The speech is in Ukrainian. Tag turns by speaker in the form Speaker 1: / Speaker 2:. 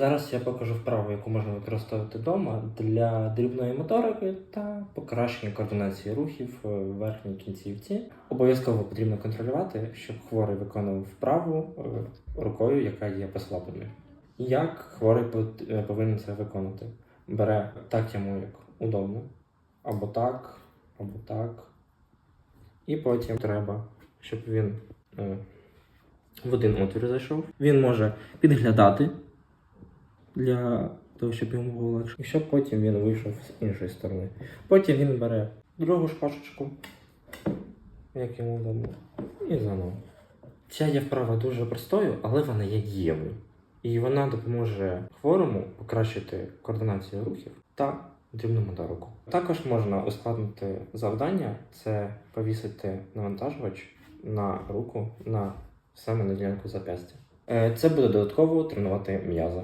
Speaker 1: Зараз я покажу вправу, яку можна використовувати вдома для дрібної моторики та покращення координації рухів в верхній кінцівці. Обов'язково потрібно контролювати, щоб хворий виконував вправу е, рукою, яка є послабленою. Як хворий е, повинен це виконати? Бере так йому як удобно, або так, або так. І потім треба, щоб він е, в один отвір зайшов. Він може підглядати для того, щоб йому було легше. І щоб потім він вийшов з іншої сторони. Потім він бере другу шпажечку, як йому вдома, і заново. Ця є вправа дуже простою, але вона є дієвою. І вона допоможе хворому покращити координацію рухів та дрібну моторику. Також можна ускладнити завдання це повісити навантажувач на руку на саме на ділянку зап'ястя. Е, Це буде додатково тренувати м'язи.